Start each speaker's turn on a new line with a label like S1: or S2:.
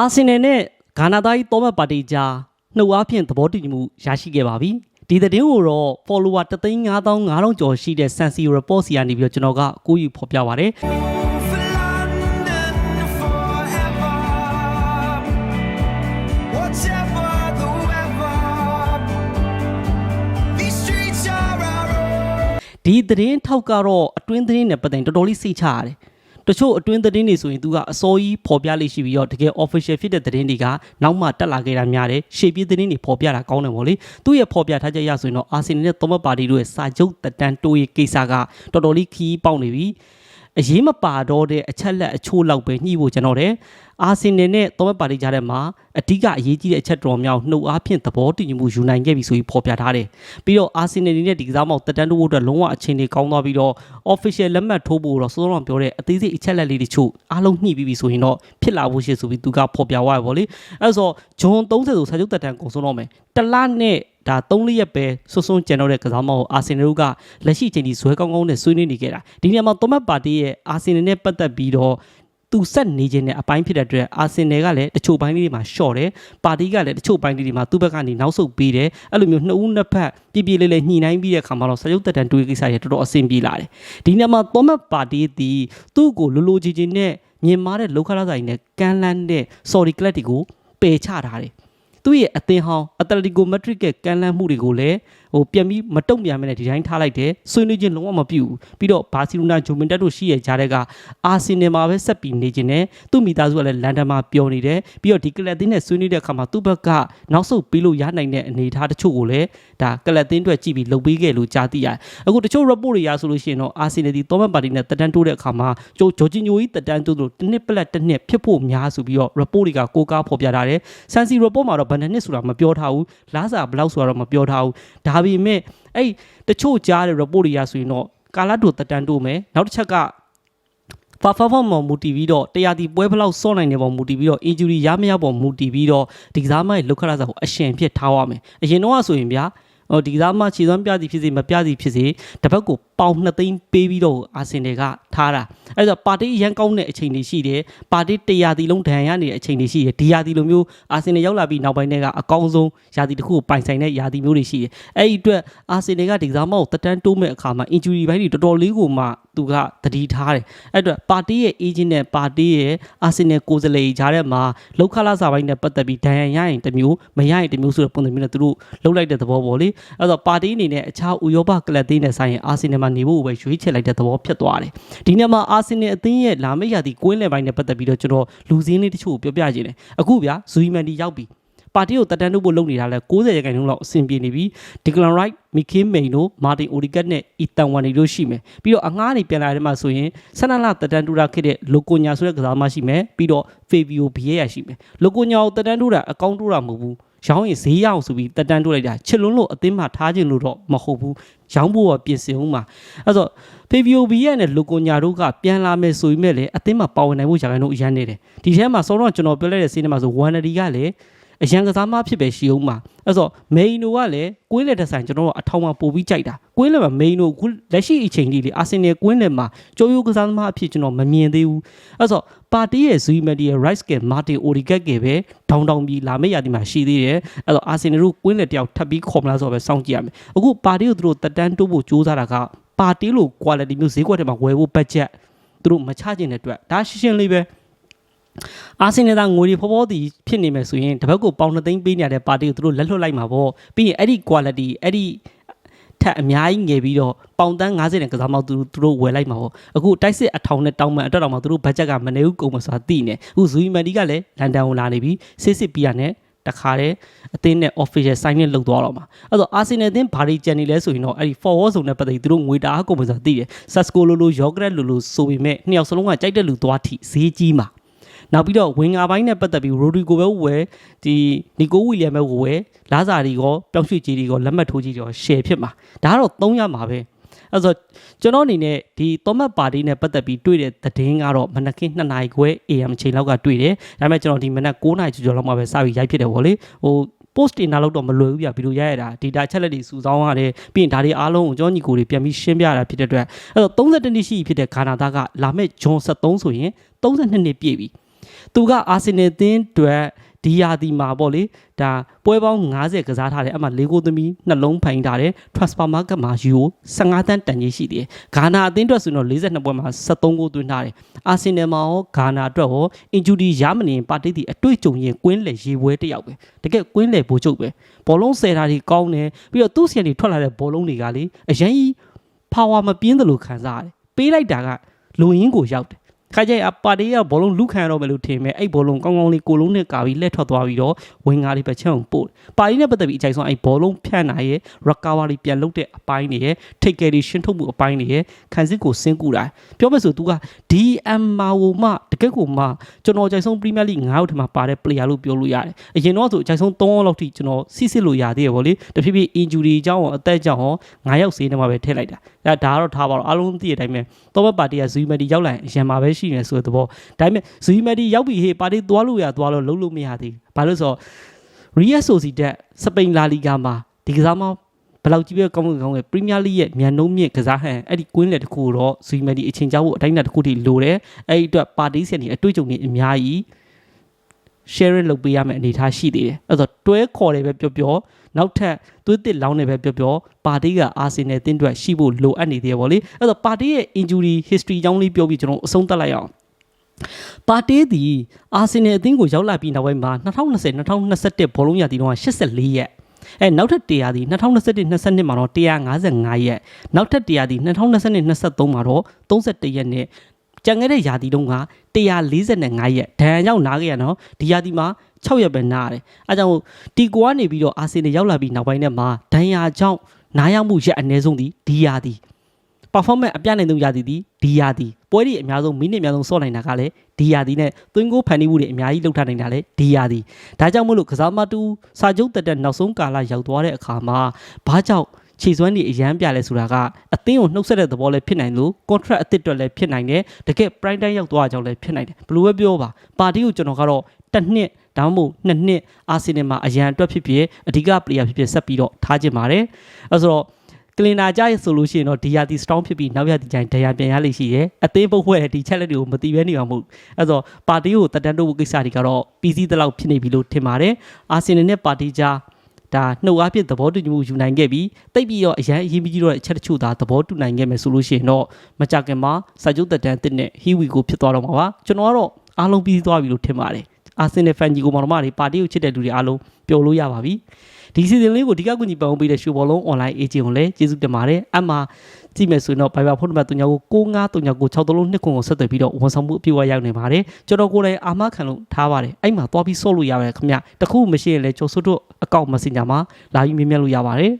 S1: အာဆင်နယ်နဲ့ဂါနာသားကြီးတောမတ်ပါတီကြားနှုတ်အားဖြင့်သဘောတူညီမှုရရှိခဲ့ပါပြီဒီသတင်းကိုတော့ follower 35500ကျော်ရှိတဲ့ Sansi report စီကနေပြီးတော့ကျွန်တော်ကကိုးယူဖော်ပြပါရတယ်
S2: For London forever. Whatever the weather, these streets are our own.
S1: ဒီသတင်းထောက်ကတော့အတွင်းသတင်းနဲ့ပတ်သက်ရင်တော်တော်လေးစိတ်ချရတယ် တချို့အတွင်းသတင်းတွေဆိုရင်သူကအစိုးရဖော်ပြလေးရှိပြီးတော့တကယ် official ဖြစ်တဲ့သတင်းတွေကနောက်မှတက်လာခဲ့တာများတယ်ရှေ့ပြေးသတင်းတွေဖော်ပြတာကောင်းတယ်ဗောလေသူ့ရဲ့ဖော်ပြထားချက်ရဆိုရင်တော့အာဆင်နယ်နဲ့သောမတ်ပါတီတို့ရဲ့စာချုပ်တက်တန်းတိုးရေးကိစ္စကတော်တော်လေးခီးပေါက်နေပြီ အရေးမပါတော့တဲ့အချက်လက်အချို့လောက်ပဲညှိဖို့ကျွန်တော်တယ်အာဆင်နယ်နဲ့သောမတ်ပါတီကြားထဲမှာအဓိကအရေးကြီးတဲ့အချက်တော်များနှုတ်အားဖြင့်သဘောတူညီမှုယူနိုင်ခဲ့ပြီဆိုပြီးဖော်ပြထားတယ်ပြီးတော့အာဆင်နယ်နဲ့ဒီကစားမောက်တက်တန်းတိုးဖို့အတွက်လုံးဝအခြေအနေကောင်းသွားပြီးတော့ official လက်မှတ်ထိုးဖို့တော့စောစောကပြောတဲ့အသေးစိတ်အချက်လက်လေးတချို့အားလုံးညှိပြီးပြီဆိုရင်တော့ဖြစ်လာဖို့ရှိဆိုပြီးသူကဖော်ပြသွားရပါလေအဲ့ဆိုဂျွန်30ဆိုစာချုပ်တက်တန်းကုန်ဆုံးတော့မယ်တလနဲ့ ဒါ3လရက်ပဲဆွဆွကျန်တော့တဲ့ကစားမောက်အာဆင်နယ်တို့ကလက်ရှိချိန်ဒီဇွဲကောင်းကောင်းနဲ့ဆွေးနွေးနေခဲ့တာဒီနေရာမှာသောမတ်ပါတီရဲ့အာဆင်နယ်နဲ့ပတ်သက်ပြီးတော့သူဆက်နေခြင်းနဲ့အပိုင်းဖြစ်တဲ့အတွက်အာဆင်နယ်ကလည်းတချို့ပိုင်းလေးတွေမှာရှော့တယ်ပါတီကလည်းတချို့ပိုင်းလေးတွေမှာသူ့ဘက်ကနေနောက်ဆုတ်ပေးတယ်အဲ့လိုမျိုးနှစ်ဦးနှစ်ဖက်ပြပြလေးလေးညှိနှိုင်းပြီးတဲ့အခါမှာတော့စရုပ်တက်တန်တွေးကိစ္စတွေတော်တော်အဆင်ပြေလာတယ်ဒီနေရာမှာသောမတ်ပါတီတီသူ့ကိုလိုလိုချင်ချင်နဲ့မြင်မာတဲ့လောက်ခလာဆိုင်နဲ့ကန်လန်းတဲ့ sorry ကလပ်တီကိုပယ်ချထားတယ် သူ့ရဲ့အသင်းဟောင်းအတလက်တီကိုမက်ဒရစ်ကကန်လန်းမှုတွေကိုလည်းဟိုပြန်ပြီးမတုံ့ပြန်မနဲ့ဒီတိုင်းထားလိုက်တယ်ဆွေးနွေးခြင်းလုံးဝမပြုဘူးပြီးတော့ဘာစီလိုနာဂျိုမင်တက်တို့ရှိရဲ့ကြားတဲ့ကအာဆင်နယ်မှာပဲဆက်ပြီးနေခြင်းနဲ့သူ့မိသားစုကလည်းလန်ဒန်မှာပျော်နေတယ်ပြီးတော့ဒီကလပ်သင်းနဲ့ဆွေးနွေးတဲ့အခါမှာသူ့ဘက်ကနောက်ဆုတ်ပြီးလို့ရနိုင်တဲ့အနေအထားတချို့ကိုလည်းဒါကလပ်သင်းအတွက်ကြည့်ပြီးလုပ်ပေးခဲ့လို့ကြားသိရတယ်အခုတချို့ report တွေရဆိုလို့ရှိရင်တော့အာဆင်နယ်ဒီသောမတ်ပါတီနဲ့တက်တန်းတိုးတဲ့အခါမှာဂျိုဂျော်ဂျီညိုကြီးတက်တန်းတိုးလို့တစ်နှစ်ပလက်တစ်နှစ်ဖြစ်ဖို့များဆိုပြီးတော့ report တွေကကိုးကားဖော်ပြထားတယ်ဆန်စီ report မှာတော့ဘယ်နှစ်နှစ်ဆိုတာမပြောထားဘူးလားစာဘယ်လောက်ဆိုတာတော့မပြောထားဘူးဒါပေမဲ့အဲ့တချို့ကြားတဲ့ report တွေရဆိုရင်တော့ကာလာတိုတက်တန်းတိုးမယ်နောက်တစ်ချက်ကဖာဖာဖော်မော်မူတီပြီးတော့တရားတီပွဲဘလောက်စော့နိုင်တယ်ပေါ်မူတီပြီးတော့ injury ရမရပေါ်မူတီပြီးတော့ဒီကစားမရဲ့လောက်ခရစာကိုအရှင်ဖြစ်ထားရမယ်အရင်တော့ဆိုရင်ဗျာ ဟိုဒီကစားမခြေစွမ်းပြသည်ဖြစ်စေမပြသည်ဖြစ်စေတစ်ဖက်ကိုပေါင်2သိန်းပေးပြီးတော့အာဆင်နယ်ကထားတာအဲ့တော့ပါတီရန်ကောင်းတဲ့အချိန်တွေရှိတယ်ပါတီ100တီလုံးဒဏ်ရနေတဲ့အချိန်တွေရှိတယ်ဒီရာတီလိုမျိုးအာဆင်နယ်ရောက်လာပြီးနောက်ပိုင်းတွေကအကောင်းဆုံးရာတီတစ်ခုကိုပိုင်ဆိုင်တဲ့ရာတီမျိုးတွေရှိတယ်အဲ့ဒီအတွက်အာဆင်နယ်ကဒီကစားမကိုတက်တန်းတိုးမဲ့အခါမှာ injury ဘိုင်းတွေတော်တော်လေးကိုမှ သူကတတိထားတယ်အဲ့အတွက်ပါတီရဲ့ agent နဲ့ပါတီရဲ့အာဆင်နယ်ကိုယ်စားလှယ်ကြားထဲမှာလောက်ခလာစာပိုင်းနဲ့ပတ်သက်ပြီးဒဏ်ရာရရင်တစ်မျိုးမရရင်တစ်မျိုးဆိုတဲ့ပုံစံမျိုးနဲ့သူတို့လှုပ်လိုက်တဲ့သဘောပေါ့လေအဲ့တော့ပါတီအနေနဲ့အခြားဥရောပကလပ်သေးနဲ့ဆိုင်ရင်အာဆင်နယ်မှာနေဖို့ပဲရွေးချယ်လိုက်တဲ့သဘောဖြစ်သွားတယ်ဒီနေ့မှာအာဆင်နယ်အသင်းရဲ့လာမယ့်ရာသီကွင်းလယ်ပိုင်းနဲ့ပတ်သက်ပြီးတော့ကျွန်တော်လူစင်းလေးတချို့ကိုပြောပြခြင်းတယ်အခုဗျာဇူယီမန်ဒီရောက်ပြီ ပါတီကိုတက်တန်းတို့ဖို့လုပ်နေတာလဲ60ရာခိုင်နှုန်းလောက်အဆင်ပြေနေပြီဒီကလန်ရိုက်မီကင်းမိန်တို့မာတင်အိုဒီကတ်နဲ့အီတန်ဝန်တွေတို့ရှိမယ်ပြီးတော့အငားနေပြန်လာတဲ့မှာဆိုရင်ဆန္ဒလာတက်တန်းတူတာခဲ့တဲ့လိုကိုညာဆိုတဲ့ကစားမရှိမယ်ပြီးတော့ဖေဗီယိုဘီယေရရှိမယ်လိုကိုညာကိုတက်တန်းတူတာအကောင့်တူတာမဟုတ်ဘူးရောင်းရင်ဈေးရအောင်ဆိုပြီးတက်တန်းတူလိုက်တာချစ်လွန်းလို့အသင်းမှာထားခြင်းလို့တော့မဟုတ်ဘူးရောင်းဖို့ကပြင်ဆင်ဦးမှာအဲ့တော့ဖေဗီယိုဘီယေနဲ့လိုကိုညာတို့ကပြန်လာမယ်ဆိုရင်မဲ့လေအသင်းမှာပါဝင်နိုင်ဖို့ရာခိုင်နှုန်းအရန်နေတယ်ဒီထဲမှာစောတော့ကျွန်တော်ပြောလိုက်တဲ့စီးနေမှာဆိုဝမ်နဒီကလည်း အရန်ကစားမဖြစ်ပဲရှိအောင်မှာအဲ့ဆိုမိန်နိုကလည်းကွင်းလက်တစ်ဆိုင်ကျွန်တော်တို့အထောင်မှာပို့ပြီးကြိုက်တာကွင်းလက်မှာမိန်နိုအခုလက်ရှိအချိန်ထိလေအာဆင်နယ်ကွင်းလက်မှာကြိုးရိုးကစားသမားအဖြစ်ကျွန်တော်မမြင်သေးဘူးအဲ့ဆိုပါတီရဲ့ဇူမီဒီယာ rights ကမာတင်အိုရီကက်ကပဲဒေါင်တောင်ပြီးလာမယ့်ရာသီမှာရှိသေးတယ်အဲ့ဆိုအာဆင်နယ်တို့ကွင်းလက်တယောက်ထပ်ပြီးခေါ်မလားဆိုတော့ပဲစောင့်ကြည့်ရမယ်အခုပါတီကိုသူတို့တက်တန်းတိုးဖို့ကြိုးစားတာကပါတီလို quality မျိုးဈေးကွက်ထဲမှာဝယ်ဖို့ budget သူတို့မချချင်တဲ့အတွက်ဒါရှင်းရှင်းလေးပဲ။ အာဆင်နယ်ကငွေတွေဖောဖောတီဖြစ်နေမယ်ဆိုရင်တစ်ဘက်ကိုပေါင်2သိန်းပေးနေရတဲ့ပါတီကိုသူတို့လက်လွတ်လိုက်မှာပေါ့ပြီးရင်အဲ့ဒီ quality အဲ့ဒီထက်အများကြီးငယ်ပြီးတော့ပေါင်တန်း90နဲ့ကစားမောက်သူသူတို့ဝယ်လိုက်မှာပေါ့အခုတိုက်စစ်အထောင်နဲ့တောင်းမှန်အတွက်တော့မှသူတို့ဘတ်ဂျက်ကမနေဘူးကုန်မှာဆိုတာသိနေအခုဇူမန်ဒီကလည်းလန်ဒန်ကိုလာနေပြီစစ်စစ်ပြီးရနဲ့တခါတည်းအသင်းနဲ့ official sign နဲ့လုပ်သွားတော့မှာအဲ့တော့အာဆင်နယ်အသင်းဘာတွေကြံနေလဲဆိုရင်တော့အဲ့ဒီ forward zone နဲ့ပတ်သက်ပြီးသူတို့ငွေတအားကုန်မှာဆိုတာသိတယ် Sasco လိုလို Yogret လိုလိုဆိုပေမဲ့နှစ်ယောက်စလုံးကကြိုက်တဲ့လူသွားထိဈေးကြီးမှာ နောက်ပြီးတော့ဝင်ငါပိုင်းနဲ့ပတ်သက်ပြီးရိုဒီကိုပဲဝယ်ဒီနီကိုဝီလျံပဲဝယ်လာဇာဒီကောပျောက်ရွှေ့ကြီးတွေကောလက်မှတ်ထိုးကြီးတွေကောရှယ်ဖြစ်မှာဒါကတော့သုံးရမှာပဲအဲ့ဆိုကျွန်တော်အနေနဲ့ဒီသောမတ်ပါတီနဲ့ပတ်သက်ပြီးတွေ့တဲ့သတင်းကတော့မနက်ခင်း2နာရီခွဲ AM ချိန်လောက်ကတွေ့တယ်ဒါပေမဲ့ကျွန်တော်ဒီမနက်9နာရီကျော်ကျော်လောက်မှပဲစပြီးရိုက်ဖြစ်တယ်ဗောလေဟို post တင်တာလို့တော့မလွယ်ဘူးပြဗီဒီယိုရိုက်ရတာ data ချက်လက်တွေစုဆောင်းရတယ်ပြီးရင်ဒါတွေအားလုံးကိုကျွန်တော်ညီကိုတွေပြန်ပြီးရှင်းပြရတာဖြစ်တဲ့အတွက်အဲ့တော့32နှစ်ရှိပြီဖြစ်တဲ့ဂါနာသားကလာမဲ့ဂျွန်73ဆိုရင်32နှစ်ပြည့်ပြီ သူကအာဆင်နယ်အသင်းအတွက်ဒီယာဒီမှာပေါ့လေဒါပွဲပေါင်း90ကစားထားတယ်အမှ၄ကိုသမီးနှလုံးဖိုင်ထားတယ် transfer market မှာယူ15တန်းတန်ကြီးရှိတယ်ဂါနာအသင်းအတွက်ဆိုတော့42ပွဲမှာ73ကိုသွင်းထားတယ်အာဆင်နယ်မှာရောဂါနာအတွက်ရောအင်ဂျူဒီရမနေပါတိတီအတွေ့အကြုံရင်ကွင်းလေရေပွဲတစ်ယောက်ပဲတကယ်ကွင်းလေဘိုးချုပ်ပဲဘောလုံးဆယ်တာတွေကောင်းတယ်ပြီးတော့သူ့ဆီကနေထွက်လာတဲ့ဘောလုံးတွေကလေအရင်ကြီး power မပြင်းသလိုခံစားရတယ်ပေးလိုက်တာကလူရင်းကိုရောက်တယ် ခါကျရင်အပါတီးကဘောလုံးလူခံရတော့မယ်လို့ထင်မယ်အဲ့ဘောလုံးကောင်းကောင်းလေးကိုလုံးနဲ့ကာပြီးလက်ထွက်သွားပြီးတော့ဝင်ကားလေးပဲချက်အောင်ပို့တယ်ပါတီးနဲ့ပတ်သက်ပြီးအကြိုက်ဆုံးအဲ့ဘောလုံးဖြန့်နိုင်ရဲ့ recovery ပြန်လုပ်တဲ့အပိုင်းတွေရဲ့ take care တွေရှင်းထုတ်မှုအပိုင်းတွေရဲ့ခံစစ်ကိုစင်းကူတာပြောမယ်ဆိုသူက DM မာဝမတကက်ကိုမှကျွန်တော်အကြိုက်ဆုံး Premier League 9ရောက်ထမှာပါတဲ့ player လို့ပြောလို့ရတယ်အရင်တော့ဆိုအကြိုက်ဆုံး3လောက်ထိကျွန်တော်စစ်စစ်လို့ရသေးရဗောလေတဖြည်းဖြည်း injury အကြောင်းရောအသက်ကြောင့်ရော9ရောက်စေးနေမှာပဲထည့်လိုက်တာ အဲဒါကတော့ထားပါတော့အားလုံးသိတဲ့အတိုင်းပဲတော့ဘပါတီကဇူမက်ဒီရောက်လာရင်အရန်မှာပဲရှိနေဆိုတဲ့သဘောဒါပေမဲ့ဇူမက်ဒီရောက်ပြီဟေးပါတီသွားလို့ရသွားလို့လုံးလို့မရသေးဘူးဘာလို့ဆိုတော့ Real Sociedad စပိန်လာလီဂါမှာဒီကစားမဘယ်လောက်ကြီးပဲကောင်းကောင်းရဲ့ပရီးမီးယားလိရဲ့မြန်နှုံးမြင့်ကစားဟန်အဲ့ဒီကွင်းလက်တစ်ခုကိုတော့ဇူမက်ဒီအချိန်ကြောက်ဖို့အတိုင်းအတာတစ်ခုထိလိုတယ်အဲ့ဒီအတွက်ပါတီဆန်ဒီအတွေ့အကြုံတွေအများကြီး sharing လုပ်ပေးရမယ့်အနေအထားရှိသေးတယ်အဲ့တော့တွဲခေါ်တယ်ပဲပြောပြော နောက်ထပ်သွေးတစ်လောင်းတယ်ပဲပြောပြောပါတီကအာဆင်နယ်တင်းအတွက်ရှိဖို့လိုအပ်နေသေးတယ်ဗောလေအဲ့တော့ပါတီရဲ့ injury history အကြောင်းလေးပြောပြီးကျွန်တော်အဆုံးသတ်လိုက်အောင်ပါတီဒီအာဆင်နယ်အသင်းကိုရောက်လာပြီးနောက်ပိုင်းမှာ2020 2021ဘောလုံးရာသီတုန်းက84ရက်အဲနောက်ထပ်100ဒီ2021 22မှာတော့155ရက်နောက်ထပ်100ဒီ2022 23မှာတော့31ရက်နဲ့ကြံခဲ့တဲ့ရာသီတုန်းက145ရက်ဒဏ်ရောက်နားခဲ့ရနော်ဒီရာသီမှာ 6ရက်ပဲနားရတယ်အဲကြောင့်တီကိုကနေပြီးတော့အာဆင်နယ်ရောက်လာပြီးနောက်ပိုင်းထဲမှာဒဏ်ရာကြောင့်နားရောက်မှုရက်အနည်းဆုံးဒီဒီရာသီ performance အပြနိုင်ဆုံးရာသီဒီဒီရာသီပွဲဒီအများဆုံးမိနစ်အများဆုံးဆော့နိုင်တာကလည်းဒီရာသီနဲ့သွင်းကိုဖန်တီးမှုတွေအများကြီးလုပ်ထားနိုင်တာလည်းဒီရာသီဒါကြောင့်မို့လို့ကစားမတူစာချုပ်တက်တဲ့နောက်ဆုံးကာလရောက်သွားတဲ့အခါမှာဘာကြောင့်ခြေစွမ်းတွေအရန်ပြလဲဆိုတာကအသင်းကိုနှုတ်ဆက်တဲ့သဘောလည်းဖြစ်နိုင်လို့ contract အသစ်အတွက်လည်းဖြစ်နိုင်တယ်တကယ် prime time ရောက်သွားကြအောင်လည်းဖြစ်နိုင်တယ်ဘယ်လိုပဲပြောပါပါတီကိုကျွန်တော်ကတော့တစ်နှစ် ဒါမှမဟုတ်နှစ်နှစ်အာဆင်နယ်မှာအရန်အတွက်ဖြစ်ဖြစ်အဓိက player ဖြစ်ဖြစ်ဆက်ပြီးတော့ထားခြင်းပါတယ်အဲဆိုတော့ကလင်နာကြရဆိုလို့ရှိရင်တော့ဒီယာတီ strong ဖြစ်ပြီးနောက်ရတီကျရင်ဒဏ်ရာပြန်ရလိမ့်ရှိတယ်အသေးပုတ်ဖွဲ့တဲ့ဒီချက်လက်တွေကိုမတိပဲနေအောင်မဟုတ်အဲ့တော့ပါတီကိုတက်တန်းတို့ကိစ္စတွေကတော့ပြီးစီးသလောက်ဖြစ်နေပြီလို့ထင်ပါတယ်အာဆင်နယ်နဲ့ပါတီကြားဒါနှုတ်အားဖြင့်သဘောတူညီမှုယူနိုင်ခဲ့ပြီးတိတ်ပြီးတော့အရန်အရေးကြီးတော့အချက်တချို့သာသဘောတူနိုင်ခဲ့မယ်ဆိုလို့ရှိရင်တော့မကြခင်မှာစာချုပ်တက်တန်းတစ်နဲ့ဟီဝီကိုဖြစ်သွားတော့မှာပါကျွန်တော်ကတော့အားလုံးပြီးသွားပြီလို့ထင်ပါတယ် အာဆင်နယ်ဖန်ဂျီကိုမော်တော်မတွေပါတီကိုချစ်တဲ့လူတွေအားလုံးပျော်လို့ရပါပြီဒီစီစဉ်လေးကိုဒီကကူညီပံ့ပိုးပေးတဲ့ရှိုးဘောလုံး online agent ကိုလည်းကျေးဇူးတင်ပါတယ်အမှကြည့်မယ်ဆိုရင်တော့ Viber ဖုန်းနံပါတ်39ကို693963နှစ်ခွန်ကိုဆက်သွယ်ပြီးတော့ဝန်ဆောင်မှုအပြည့်အဝရောက်နေပါတယ်ကျွန်တော်ကိုယ်လည်းအာမခံလို့ထားပါတယ်အဲ့မှာသွားပြီးဆော့လို့ရပါတယ်ခင်ဗျတခုမရှိရင်လည်းကျော်စွတ်တို့အကောင့် Messenger မှာလာပြီးမြင်မြတ်လို့ရပါတယ်